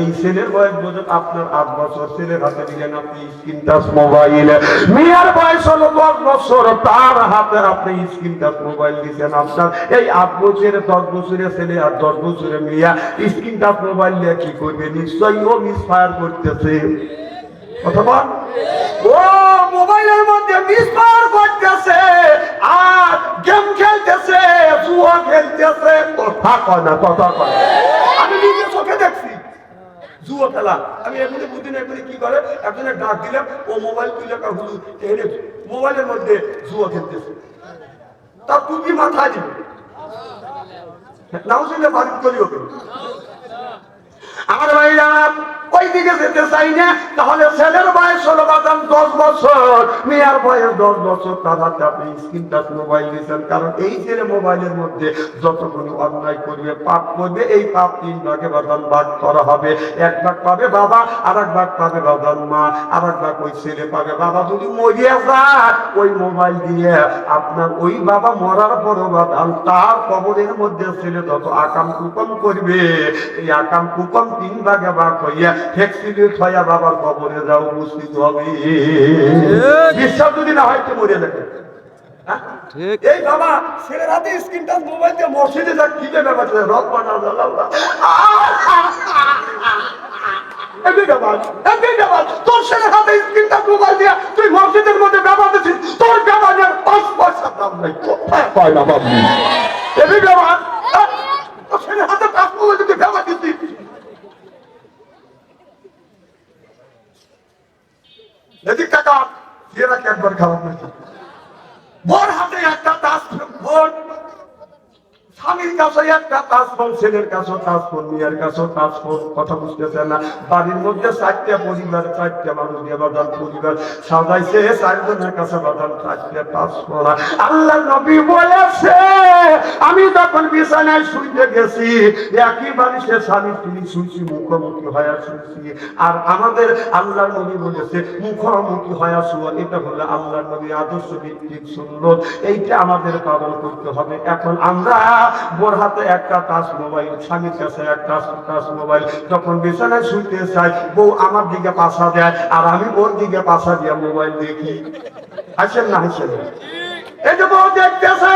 এই ছেলের বয়স বোঝেন আপনার আট বছর। ছেলের হাতে দিলেন আপনি স্ক্রিন টাচ মোবাইল মেয়ের বয়স হলো দশ বছর, তার হাতে আপনি স্ক্রিন টাচ মোবাইল দিচ্ছেন আপনার এই আট বছরের, দশ বছরের ছেলে আর দশ বছরের মেয়া স্ক্রিন টাচ মোবাইল নিয়ে কি করবে? নিশ্চয়ই ও মিসফায়ার করতেছে। অথবা ও মোবাইলের মধ্যে মিসফায়ার করতেছে, আর গেম খেলতেছে, জুয়া খেলতেছে। কথা কয় না, কথা কয়। আমি নিজে চোখে দেখছি। জুয়া খেলা। আমি এখানে বুঝি না এখানে কি করে? একজনে ডাক দিলাম, ও মোবাইল তুলে হলু এখানে মোবাইলের মধ্যে জুয়া খেলতেছে। তুই কি মাথা দিবে? নাও শুনে বাড়ি ওকে আমার ভাইরা দিকে যেতে চাই না, তাহলে ছেলের বয়স হলো বাদাম দশ বছর। বয়স দশ বছর আপনি স্ক্রিন টাচ মোবাইল দিয়েছেন, কারণ এই ছেলে মোবাইলের মধ্যে অন্যায় করবে, পাপ করবে, এই পাপ তিন ভাগে বাদাম ভাগ করা হবে। এক ভাগ পাবে বাবা আর এক ভাগ পাবে বাদাম মা আর এক ভাগ ওই ছেলে পাবে। বাবা যদি যায়, ওই মোবাইল দিয়ে আপনার ওই বাবা মরার পরও বাদাম তার কবরের মধ্যে ছেলে যত আকাম কুকম করবে, এই আকাম কুকম তিন ভাগে ভাগ হইয়া ফ্যাক্সিলিট হইয়া বাবার কবরে যাও উপস্থিত হবে। বিশ্বাস যদি না হয় তো মরে যাবে। হ্যাঁ? এই বাবা ছেলের হাতে স্ক্রিন টাচ মোবাইল দিয়ে মসজিদে যা কি যে ব্যাপার ছিল, রথ ব্যাপার। তোর ছেলের হাতে স্ক্রিন টাচ মোবাইল দিয়ে তুই মসজিদের মধ্যে ব্যবহার দিচ্ছিস তোর ব্যবহারের পাঁচ পয়সা দাম নাই। কোথায় পায় না বাবু? হ্যাঁ? তোর হাতে টাচ মোবাইল দিয়ে ব্যবহার দিচ্ছিস। এদিক টাকা দিয়ে একবার খারাপ হয়েছে। ভোর হাতে একটা তাস ভোর স্বামীর কাছে একটা ছেলের কাছে মেয়ের কাছে কথা বুঝতেছে না। বাড়ির মধ্যে চারটে পরিবার মানুষ বাদান পরিবার। সাজাইছে, চারজনের কাছে বাদান আল্লাহ নবী বলেছে, আমি তখন বিছানায় শুইতে গেছি, একই বাড়িতে স্বামী স্ত্রী শুইছি, মুখোমুখি হয়ে শুইছি। আর আমাদের আল্লাহ নবী বলেছে, মুখোমুখি হয়ে শুয়া। এটা হলো আল্লাহ নবী আদর্শ ভিত্তিক সুন্নত। এইটা আমাদের পালন করতে হবে। এখন আমরা বোর হাতে একটা টাচ মোবাইল, স্বামীর কাছে একটা টাচ মোবাইল। যখন বিছানায় শুইতে চাই বউ আমার দিকে পাশা দেয়, আর আমি ওর দিকে পাশা দিয়ে মোবাইল দেখি। আসেন না, হাসেন এই যে বউ দেখতেছে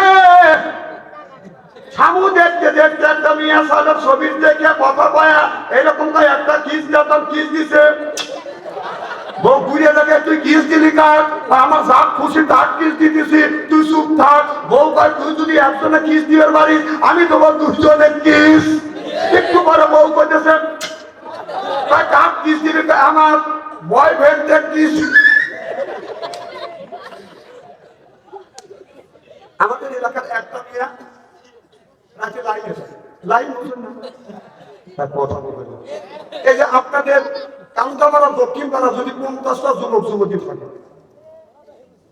সামু দেখতে দেখতে একটা মেয়ে সালের ছবি দেখে কথা পায়া এরকম করে একটা কিস দিতাম কিস দিছে। তুই কিস দিলি আমার খুশি কিস দিতেছি, তুই থাক। বউ তুই যদি একজনে কিস পারিস আমি তোমার দুজনে কিস। একটু পরে বউ কইতেছে, কয়, কার কিস কয়, আমার বয়ফ্রেন্ডের কিস। আমাদের এলাকার একটা মেয়ে রাতে লাইন লাইন এই যে আপনাদের কান্দামারা দক্ষিণ পাড়া যদি পঞ্চাশটা যুবক যুবতী থাকে,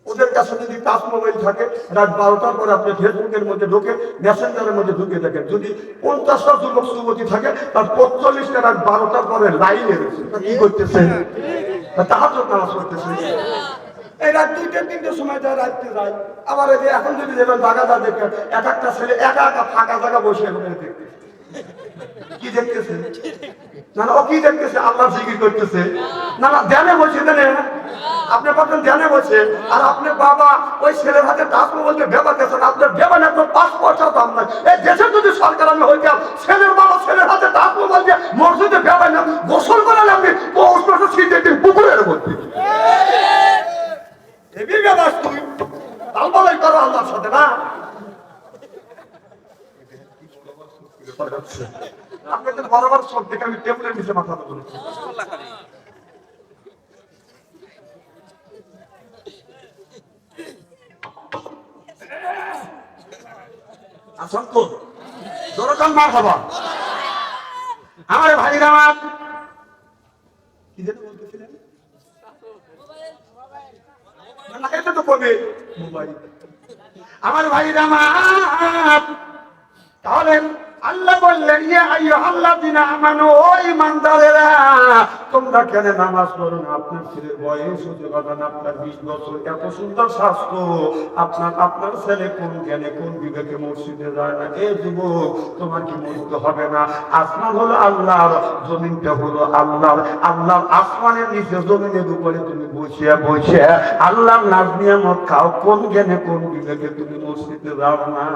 ওদের কাছে যদি টাচ মোবাইল থাকে, রাত বারোটার পরে আপনি ফেসবুকের মধ্যে ঢুকে, মেসেঞ্জারের মধ্যে ঢুকে দেখেন। যদি পঞ্চাশটা যুবক যুবতী থাকে, তার পঁয়তাল্লিশটা রাত বারোটার পরে লাইনে কি করতেছে? তাহার নামাজ করতেছে এই রাত দুইটা, তিনটের সময় যায়, রাত্রে যায়। আবার এই যে এখন যদি দেখবেন জায়গা যা এক একটা ছেলে একা একা ফাঁকা জায়গা বসে দেখতেছে কি দেখতেছে? না না ও কি দেখতেছে? আল্লাহ জিকির করতেছে। না না ধ্যানে আপনি বলছেন ধ্যানে আর আপনি বাবা ওই ছেলের হাতে টাচ বলতে ভেবা গেছেন আপনার না পাঁচ পয়সা দাম নাই। এই দেশে যদি সরকার আমি হইতাম, ছেলের বাবা ছেলের হাতে টাচ বলতে মসজিদে ভেবা না গোসল করে আপনি পৌষ মাসে শীতে দিন পুকুরের মধ্যে এবি বেবাস তুই তালবালাই করো আল্লাহর সাথে না আপনাদের বরাবর সব দেখে আমি টেবিলের নিচে মাথা আসন তো আমার না, এটা তো কবে? আমার। তাহলে আল্লাহ বললেন, ইয়া আইয়ুহাল্লাযিনা আমানু, ও ঈমানদারেরা, তোমরা কেন নামাজ পড়ো না? আপনার ছেলের বয়স হতে পারে না, আপনার বিশ বছর। এত সুন্দর স্বাস্থ্য। আপনার আপনার ছেলে কোন জ্ঞানে, কোন বিবেকে মসজিদে যায় না? এ যুবক, তোমার কি মসজিদ হবে না? আসমান হলো আল্লাহর, জমিনটা হলো আল্লাহর। আল্লাহর আসমানের নিচে, জমিনের উপরে তুমি বসিয়া বসে আল্লাহর নাজ নিয়ামত খাও। কোন জ্ঞানে, কোন বিবেকে তুমি মসজিদে যাও না?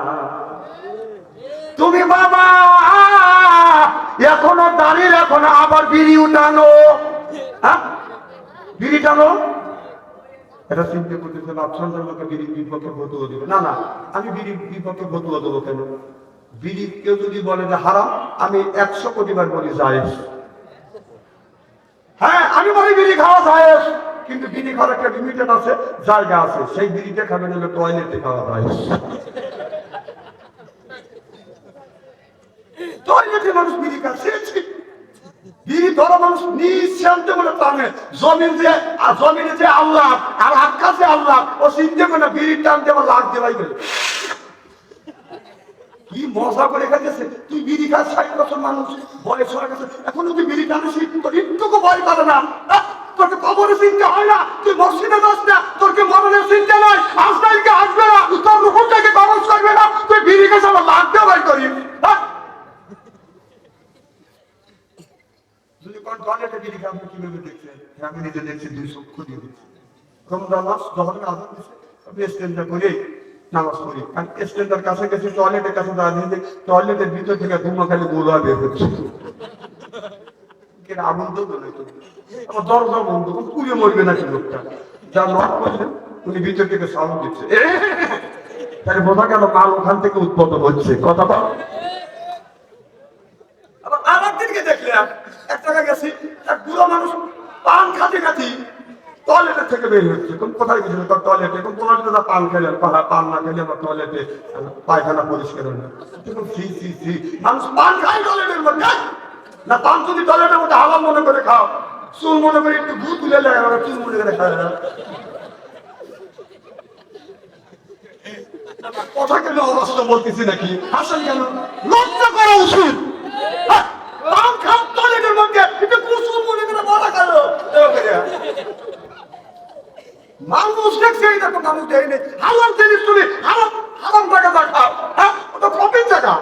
তুমি বাবা, এখনও দাঁড়িয়ে এখনও আবার বিড়ি উঠানো। হ্যাঁ? বিড়ি টানো। এটা চিন্তা করতেছে বাচ্চাদের লোকে বিড়ি বিপক্ষে ভতুয়া দিবে। না না, আমি বিড়ি বিপক্ষে ভতুয়া দেবো কেন? বিড়ি কেউ যদি বলে যে, হারাম, আমি একশো কোটি বার বলি জায়েজ। হ্যাঁ আমি বলি বিড়ি খাওয়া জায়েজ, কিন্তু বিড়ি খাওয়ার একটা লিমিটেড আছে, জায়গা আছে। সেই বিড়িটা খাবেন হলে টয়লেটে খাওয়া জায়েজ। টয়লেটে মানুষ বিড়ি খাচ্ছে বিড়ি ধরা মানুষ নিঃশান্তে মনে টানে। জমিন যে আর জমিনে যে আল্লাহ, আর আকাশে আল্লাহ, ও চিনতে করে না বিড়ির টানতে আমার লাগ দেওয়াই গেল। কি মজা করে খাইতেছে। তুই বিড়ি খাস ষাট বছর মানুষ, বয়স হয়ে গেছে। এখনও তুই বিড়ি টানিস তোর একটুকু ভয় করে না আহ, তোকে কবরে চিনতে হয় না তুই মসজিদে যাস না তোরকে মরণের চিন্তা নাই আসবাইকে আসবে না তোর রুকুটাকে কবজ করবে না তুই বিড়ি খাস আমার লাগ দেওয়াই করিস হ্যাঁ যদি কোন টয়লেটে বিড়ি খান কীভাবে দেখছেন হ্যাঁ, আমি নিজে দেখছি দুই চক্ষু দিয়ে দেখছি রমজান দিছে করে নামাজ পড়ি। কাছে গেছে টয়লেটের কাছে দাঁড়িয়ে টয়লেটের ভিতর থেকে ধুমা খালি গোলা বের হচ্ছে। দিচ্ছে। ওখান থেকে উৎপন্ন হচ্ছে। কথা বল। আবার গেছি, এক মানুষ পান খাতে খাতি টয়লেটের থেকে বের হচ্ছে। কোন কোথায় গেছিল তোর টয়লেটে। কোন টয়লেটে যা পান খেলে পাহা পান না খেলে আবার টয়লেটে পায়খানা পরিষ্কার হলো। সি সি সি মানুষ পান খায় টয়লেটের মধ্যে। না পান যদি টয়লেটের মধ্যে মনে করে খাও চুল মনে করে একটু তুলে লাগে চুল মনে করে খায় না কথা কেন অবস্থা বলতেছি নাকি? হাসেন কেন? লজ্জা করা উচিত। হ্যাঁ, পান খাও টয়লেটের মধ্যে। একটু কুসুম মনে করে বলা কেন মানুষ দেখছে এই দেখো মানুষ জিনিস তুমি টাকা যা খাও হ্যাঁ? ওটা প্রফিট টাকা।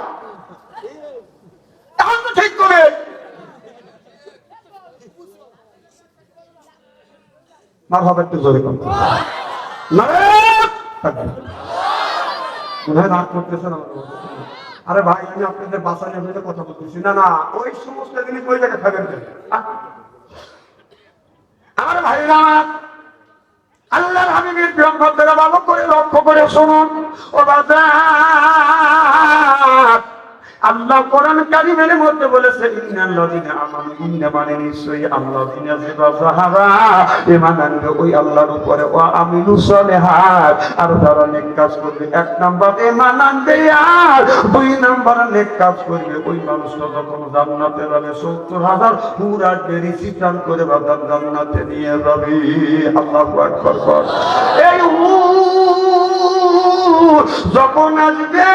এখন তো ঠিক করে। একটু জোরে কম মনে হয় রাগ আরে ভাই, আমি আপনাদের বাসায় নিয়ে কথা বলতেছি। না না, ওই সমস্ত জিনিস ওই জায়গায়? আহ? আমার ভাইরা আল্লাহর হাবিবের প্রিয় ভদ্রা ভালো করে লক্ষ্য করে শুনুন। ও বাজার আল্লাহ কোরআন কারিমের মধ্যে বলেছে, ইন্নাল্লাযিনা আমানু, ইন্না মানে নিশ্চয়ই আল্লাযিনা জিবা সাহাবা ঈমান ওই আল্লাহর উপরে ওয়া আমিলু সলিহাত। আর যারা নেক কাজ করবে, এক নাম্বার ঈমান আনবে আর দুই নাম্বার নেক কাজ করবে, ওই মানুষটা যখন জান্নাতে যাবে 70000 পুরা বেরি চিত্রান করে বাদাম জান্নাতে নিয়ে যাবে। আল্লাহু আকবার এই হুর যখন আসবে,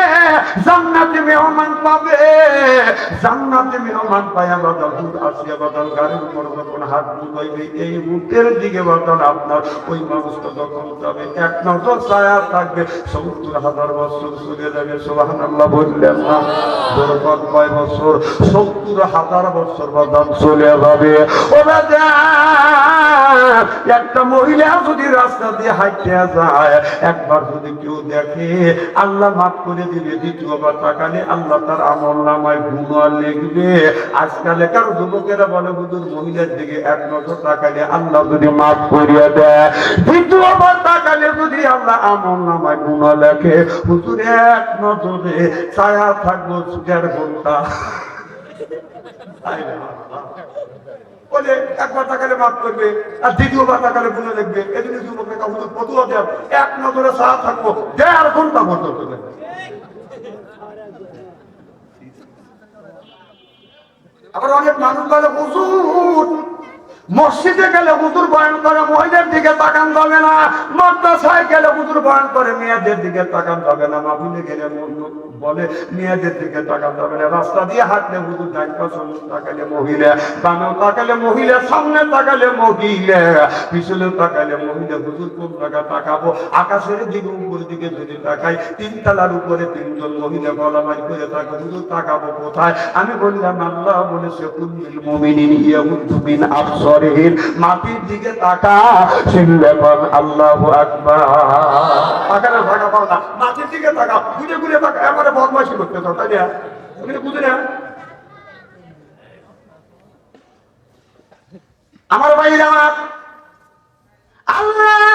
জান্নাতে মেহমান পাবে। জান্নাতে মেহমান পায়া বাদল আসিয়া বাদল, গাড়ির উপর যখন হাত বুলাইবে, এই মুখের দিকে বাদল আপনার, ওই মানুষটা যখন যাবে, এক নজর ছায়া থাকবে, সত্তর হাজার বছর চলে যাবে সোহান আল্লাহ বললেন না দুর্বল কয় বছর? সত্তর হাজার বছর বাদল চলে যাবে। একটা মহিলা যদি রাস্তা দিয়ে হাঁটতে যায়, একবার যদি কেউ দেখে আল্লাহ মাফ করে দিলে দ্বিতীয়বার তাকালে আল্লাহ তার আমল নামায় গুণা লিখবে। আজকালকার যুবকেরা বলে, হুজুর, মহিলার দিকে এক নজর তাকালে আল্লাহ যদি মাফ করিয়ে দেয়। দ্বিতীয়বার তাকালে যদি আল্লাহ আমল নামায় গুণা লেখে, হুজুর, এক নজরে ছায়া থাকব দেড় ঘণ্টা? বলে একবার তাকালে মাফ করবে, আর দ্বিতীয়বার তাকালে যুবকের কাছে পদুয়া দেব এক নজরে সাহা থাকব, দেড় ঘণ্টা পর্যন্ত দেখবে। আবার অনেক মানুষ বলে, হুজুর, মসজিদে গেলে হুজুর বয়ান করে মহিলার দিকে তাকান যাবে না। মাদ্রাসায় গেলে হুজুর বয়ান করে, মেয়েদের দিকে তাকান যাবে না। মাহফিলে গেলে বলে মেয়েদের দিকে টাকা যাবে না রাস্তা দিয়ে হাঁটলে হুজুর ডান পাশে তাকালে মহিলা বামেও তাকালে মহিলা সামনে তাকালে মহিলা পিছনে তাকালে মহিলা হুজুর কোন টাকা তাকাবো? আকাশের দিকে উপরের দিকে যদি তাকাই তিনতলার উপরে তিনজন মহিলা গলামাই করে থাকে হুজুর তাকাবো কোথায়? আমি বললাম আল্লাহ বলেছে কুল্লিল মুমিনিন ইয়াউদ্দু মিন আবসারিহিম মাটির দিকে তাকা বল আল্লাহু আকবার। তাকালে থাকা পাও না। মাটির দিকে তাকা ঘুরে ঘুরে তাকা এবারে বদমাসি করতে তো তাই না? তুমি বুঝে না। আমার ভাইরা আল্লাহ!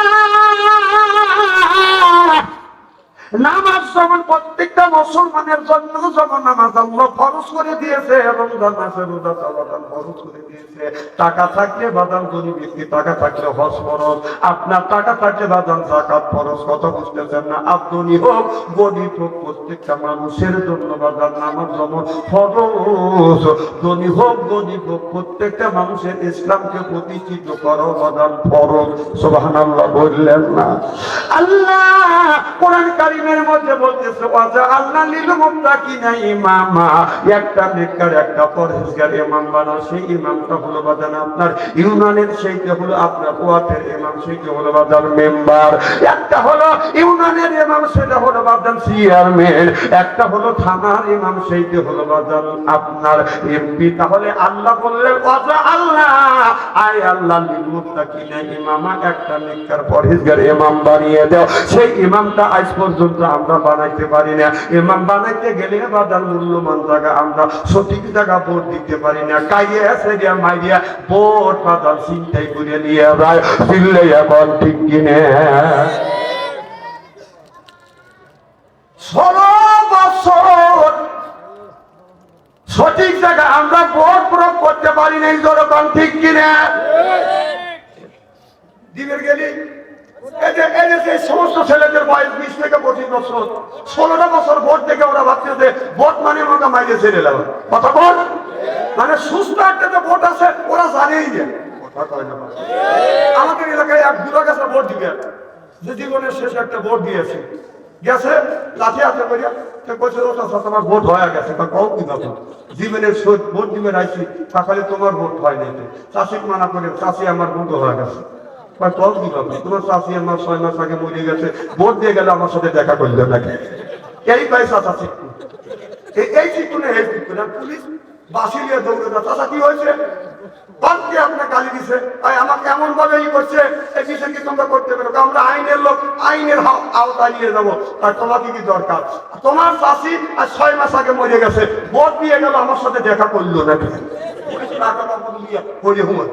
নামাজ যেমন প্রত্যেকটা মুসলমানের জন্য যেমন নামাজ আল্লাহ ফরজ করে দিয়েছে এবং নামাজের রোজা চলাচল ফরজ করে দিয়েছে। টাকা থাকলে বাদাম গরিব ব্যক্তি টাকা থাকলে হজ ফরজ। আপনার টাকা থাকলে বাদাম, জাকাত ফরজ। কত বুঝতেছেন না? আপনি হোক, গরিব হোক, প্রত্যেকটা মানুষের জন্য বাদাম, নামাজ যেমন ফরজ। ধনী হোক, গরিব হোক, প্রত্যেকটা মানুষের ইসলামকে প্রতিষ্ঠিত করো বাদাম ফরজ। সুবহানাল্লাহ বললেন না। আল্লাহ কোরআন কারিমের মধ্যে বলতেছে, ওয়াজা আল্লাহ লিল মুত্তাকিনা ইমামা একটা নেককার, একটা পরহেজগার ইমাম বানা সেই ইমামটা হলো বাজান আপনার। ইউনানের সেইটা হলো আপনার ওয়াটের ইমাম, সেইটা হলো বাজান মেম্বার। একটা হলো ইউনানের ইমাম, সেটা হলো বাজান চেয়ারম্যান। একটা হলো থানার ইমাম, সেইটা হলো বাজান আপনার এমপি। তাহলে আল্লাহ বললেন, ওয়াজা আল্লাহ আয় আল্লাহ লিল মুত্তাকিনা ইমামা, একটা নেককার পরহেজগার ইমাম বানিয়ে দাও। সেই ইমামটা আজ পর্যন্ত আমরা বানাইতে পারি না। ইমাম বানাইতে গেলে বাদার মূল্যবান জায়গা আমরা সঠিক জায়গা ভোট দিতে পারি না। কাইয়ে আছে দিয়া মাইরিয়া ভোট বাদাল চিন্তাই করে নিয়ে যায়। চিল্লে এখন ঠিক কিনে। ষোলো বছর সঠিক জায়গা আমরা ভোট প্রয়োগ করতে পারি না জনগণ ঠিক কিনে? দিনের গেলি সমস্ত ছেলেদের বিশ থেকে পঁচিশ বছর বছর ভোট থেকে ওরা ভোট মানে কথা বল। মানে সুস্থ একটা ভোট আছে, ওরা। আমাদের এলাকায় এক বুড়ো গেছে ভোট দিবে যে জীবনের শেষে একটা ভোট দিয়েছে। গেছে, লাঠি হাতে করিয়া বলছে, ওটা সাথে ভোট হয়ে গেছে। কও কি বাবু জীবনের ভোট দিবে রাইছি, তাহলে তোমার ভোট হয় নাই চাষি মানা করে, চাষি আমার ভোট হয়ে গেছে। কল কি বাবু তোমার চাষি আমার ছয় মাস আগে মরে গেছে, ভোট দিয়ে গেলে আমার সাথে দেখা করল নাকি? এই পয়সা চাষি। এই- চিকুনে, এই চিকুনে। পুলিশ বাসিলিয়ে দৌড়ে না চাষা, কি হয়েছে? বাদকে আপনার গালি দিছে। আমাকে এমন ভাবে ই করছে, এই বিষয় কি তোমরা করতে পারো। আমরা আইনের লোক, আইনের আওতায় নিয়ে যাব। তোমাকে কি দরকার? তোমার চাষি আর ছয় মাস আগে মরে গেছে। দিয়ে গেল, আমার সাথে দেখা করল হরি হুমর।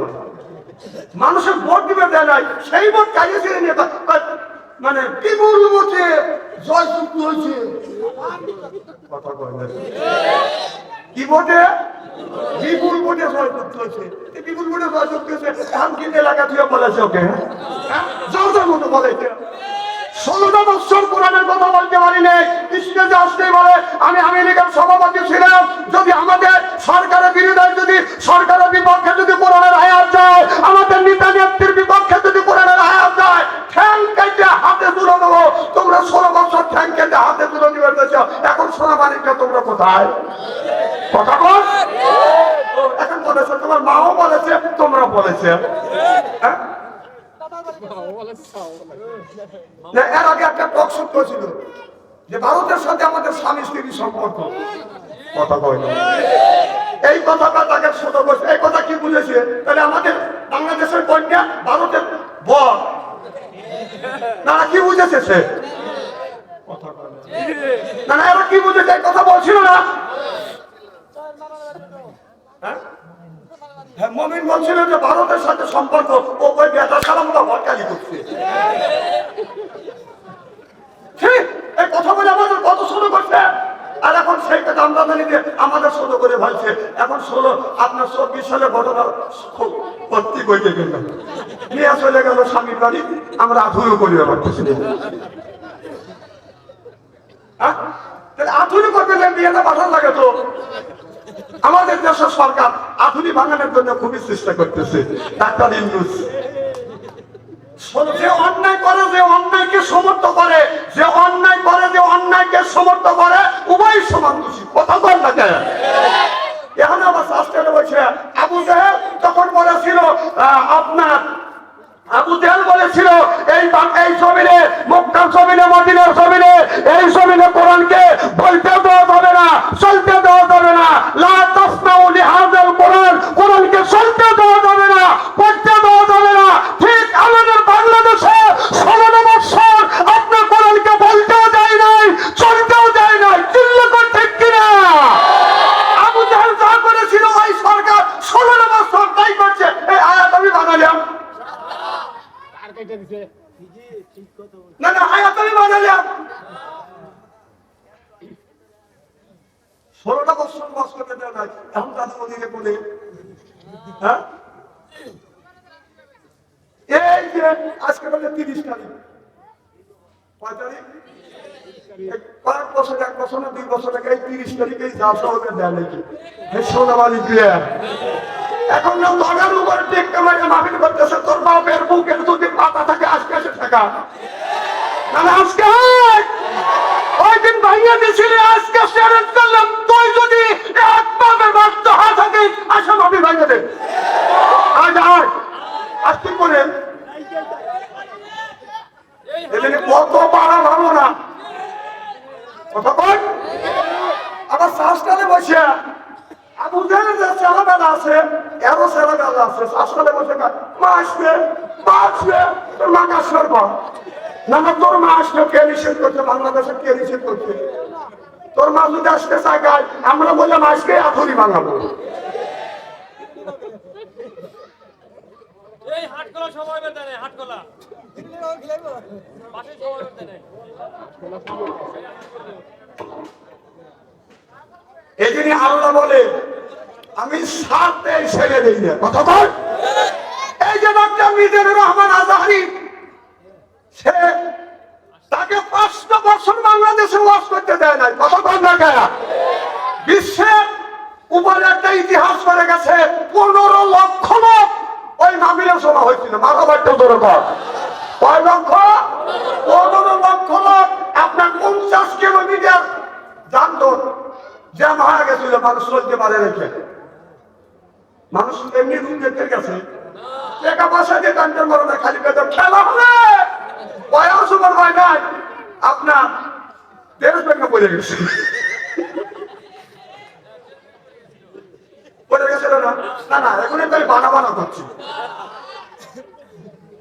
মানুষের ভোট দিবে, দেয় নাই। সেই ভোট কাজে মানে বিপুল ভোটে জয় যুক্ত হয়েছে। কি ভোটে বিপুল ভোটে জয় যুক্ত হয়েছে বিপুল ভোটে জয় যুক্ত হয়েছে ধান কিনতে লাগা তুই বলেছে ওকে? জোর জোর মতো বলেছে। ষোলোটা বছর কোরআনের কথা বলতে পারি নাই স্টেজে আসতেই বলে, আমি আমেরিকার সভাপতি ছিলাম। যদি আমাদের সরকারের বিরোধী যদি সরকারের বিপক্ষে যদি কোরআনের আয়াত যায়, আমাদের নেতা নেত্রীর বিপক্ষে যদি কোরআনের আয়াত যায়, ঠ্যাং কেটে হাতে তুলে দেবো। তোমরা ষোলো বছর ঠ্যাং কেটে হাতে তুলে নিবে এখন সোনা বাণিজ্য তোমরা কোথায়? কথা বল ও, এখন বলেছে তোমার মাও বলেছে, তোমরা বলেছে। হ্যাঁ? এর আগে একটা টক শুট করেছিল যে ভারতের সাথে আমাদের স্বামী স্ত্রীর সম্পর্ক। কথা কয় এই কথাটা তাকে ছোট করছে এই কথা কি বুঝেছে? তাহলে আমাদের বাংলাদেশের কন্যা ভারতের বর। না কি বুঝেছে সে? না। না এরা কি বুঝেছে? কথা বলছিল না। হ্যাঁ মমিন বলছিল যে ভারতের সাথে সম্পর্ক, ও ওই বেটা সালামটা ভটকালি করছে। ঠিক এই কথা বলে আমাদের কত শুরু করছে? আর এখন সেইটা আমদানি দিয়ে আমাদের ষোলো করে ভালছে এখন ষোলো, আপনার চব্বিশ সালে ঘটনা ভর্তি করতে গেল নিয়ে চলে গেল স্বামীর বাড়ি, আমরা আধুরো করিয়ে পারতেছি। হ্যাঁ? আধুনিক করতে বিয়েটা পাঠান লাগে তো। আমাদের দেশের সরকার আধুনিক বাগানের জন্য খুবই চেষ্টা করতেছে। ডাক্তার ইন্দুস যে অন্যায় করে, যে অন্যায়কে সমর্থ করে, যে অন্যায় করে, যে অন্যায়কে সমর্থ করে, উভয় সমান দোষী কথা বল না কেন এখন আবার শাস্ত্রে বলছে আবু জাহেল তখন বলেছিল আহ, আপনার আবু জাহেল বলেছিল এই বাং- এই জমিনে মক্কার জমিনে মদিনার জমিনে এই জমিনে কোরআনকে বলতে দেওয়া যাবে না চলতে দেওয়া যাবে না লা তাসমাউ লিহাযাল কোরআন কোরআনকে চলতে দেওয়া যাবে না পড়তে দেওয়া যাবে না ঠিক আমাদের বাংলাদেশে ষোলো বছর আপনার কোরআনকে বলতেও যায় নাই চলতেও যায় নাই চিল্লা করে ঠিক কিনা আবু জাহেল যা করেছিল ওই সরকার ষোলো বছর তাই করছে এই আয়াত আমি বানালাম না না আয়াত আমি বানালাম ষোলোটা বছর বাস করতে দেওয়া নাই। এখন তাদের ওদিকে বলে। হ্যাঁ? এই যে, আজকে বলে তিরিশ তারিখ। কয় তারিখ? কয়েক বছর, এক বছর না দুই বছর আগে এই তিরিশ তারিখে এই যা শহরে দেয় নাকি? এই সোনাবালি প্লেয়ার এখন না দলের উপর টেক কামাইয়ে মাফিল করতেছে, তোর বাপের যদি পাতা থাকে, আজকে এসে আজকে ওই দিন ভাইয়া দিছিলি আজকে চ্যালেঞ্জ করলাম তুই যদি এক বাপের বাচ্চ হা থাকে আসো আমি ভাইয়া দে আজ আয় আজ কি করে এদিকে কত পারা ভালো না কথা কই আবার শ্বাসটাতে বসে আবু জাহেলের যে ছেলেবেলা আছে এরও ছেলেবেলা আছে শ্বাসটাতে বসে কয়, মা আসবে মা আসবে তোর মা কাজ করব না না তোর মা আসবে কে নিষেধ করছে বাংলাদেশে কে নিষেধ করছে? তোর মা যদি আসতে আমরা বললাম আজকে এই জন্য আল্লাহ বলে আমি সাথে ছেড়ে দিই না। কথা বল এই যে ডক্টর মিজানুর রহমান আজাহারি সে তাকে পাঁচটা বছর বাংলাদেশে ওয়াজ করতে দেয় নাই। কথা বল না বিশ্বের উপরে একটা ইতিহাস করে গেছে, পনেরো লক্ষ লোক ওই মামিলে শোনা হয়েছিল। মাথাবাড়িটা ধরে কর। কয় লক্ষ? পনেরো লক্ষ লোক। আপনার পঞ্চাশ কিলোমিটার যানজট জ্যাম হয়ে গেছিল, মানুষ চলতে পারে রেখে মানুষ এমনি রুম দেখতে গেছে। টাকা পয়সা দিয়ে মারো না, খালি পেটে খেলা হবে। বয়স উপর হয় নাই। আপনার পড়ে গেছে।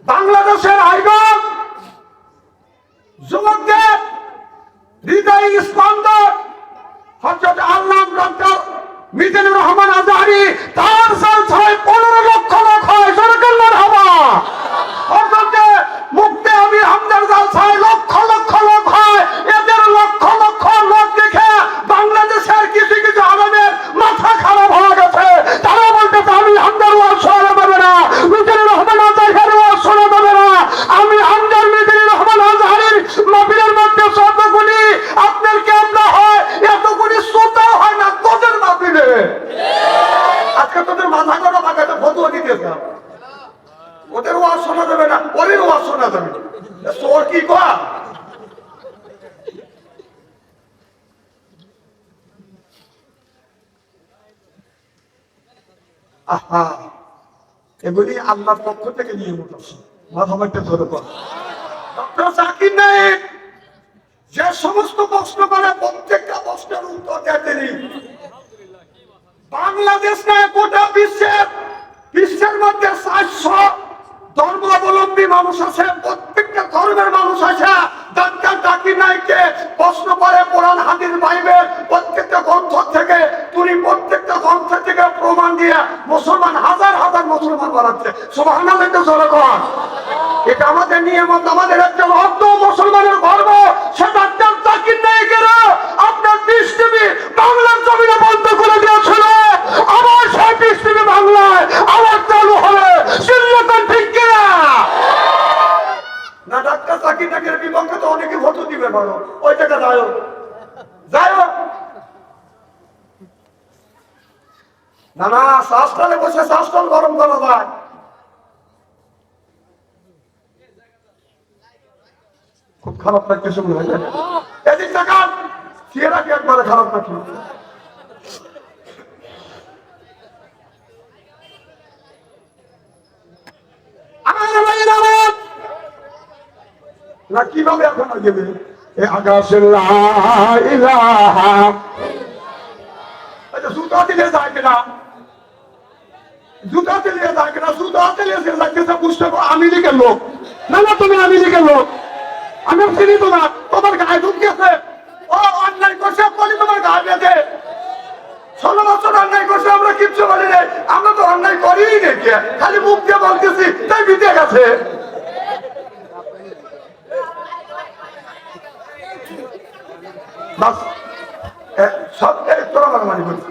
বাংলাদেশের আইন যুবকদের হৃদয় স্পন্দন হজরত আল্লাহ ডক্টর রহমান আজহারি তার সাল ছয় পনেরো লক্ষ লোক হয় সরকার হবা হজরত মুক্তি আমি হামদার জাল ছয় লক্ষ লক্ষ লোক হয় এদের লক্ষ লক্ষ লোক দেখে বাংলাদেশের কিছু কিছু আলমের মাথা খারাপ হয়ে গেছে তারা বলতেছে আমি হামদার ওয়াজ শোনা যাবে না মিজানুর রহমান আজহারির ওয়াজ শোনা যাবে না আমি হামদার মিজানুর রহমান আজহারির মাহফিলের মধ্যে শতগুলি আপনার কেমন হয় এতগুলি শ্রোতাও হয় না তোদের মাহফিলে আজকে তোদের মাথা করা মাথাতে ফতুয়া দিতেছে ওদের ওয়াজ শোনা যাবে না ওদের ওয়াজ শোনা যাবে তোর কি কয়া আহা এগুলি আল্লাহর পক্ষ থেকে নিয়মিত। আছে মাথা মারতে ধরে যে সমস্ত প্রশ্ন করে প্রত্যেকটা প্রশ্নের উত্তর দেয় বাংলাদেশ নয় গোটা বিশ্বের বিশ্বের মধ্যে চারশো ধর্মাবলম্বী মানুষ আছে, প্রত্যেকটা ধর্মের মানুষ আছে। এটা আমাদের আমাদের মুসলমানের গর্ব সে ডাক্তার আপনার দেশ টিভি বাংলার জমিনে বন্ধ করে দিয়েছিল। আবার সেই দেশ টিভি বাংলায় আবার চালু হবে সিলেকন ঠিক কিনা না ডাক্তার জাকির নাইকের বিপক্ষে তো অনেকে ভোট দিবে বলো ওই জায়গা যায় যায় না না বসে গরম করা যায় খুব খারাপ লাগতেছে না? এদিক তাকান। চেহারা কি একবারে খারাপ! না, কীভাবে এখন গেবে এ আকাশের দিলে জুতা দিলে যায় কিনা? জুতা দিলে সে বুঝতে পারো আমি লিখের লোক। না না, তুমি আমি লিখের লোক। আমি চিনি তোমার তোমার গায়ে ঢুক গেছে। ও, অন্যায় করছে বলি তোমার গায়ে গেছে। ষোলো বছর অন্যায় করছে, আমরা কিচ্ছু বলি নাই। আমরা তো অন্যায় করিই দেখি খালি মুখ দিয়ে বলতেছি, তাই বিতে গেছে। বাস সব তোরা মারামারি করছি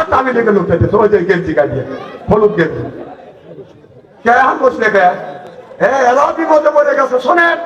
একটা আমি লেগে লোক পেতেছে ওই যে গেঞ্জি গাড়িয়ে হলুদ গেঞ্জি। কে হাম বসলে কে? হ্যাঁ এলাও বিপদে পড়ে শোনেন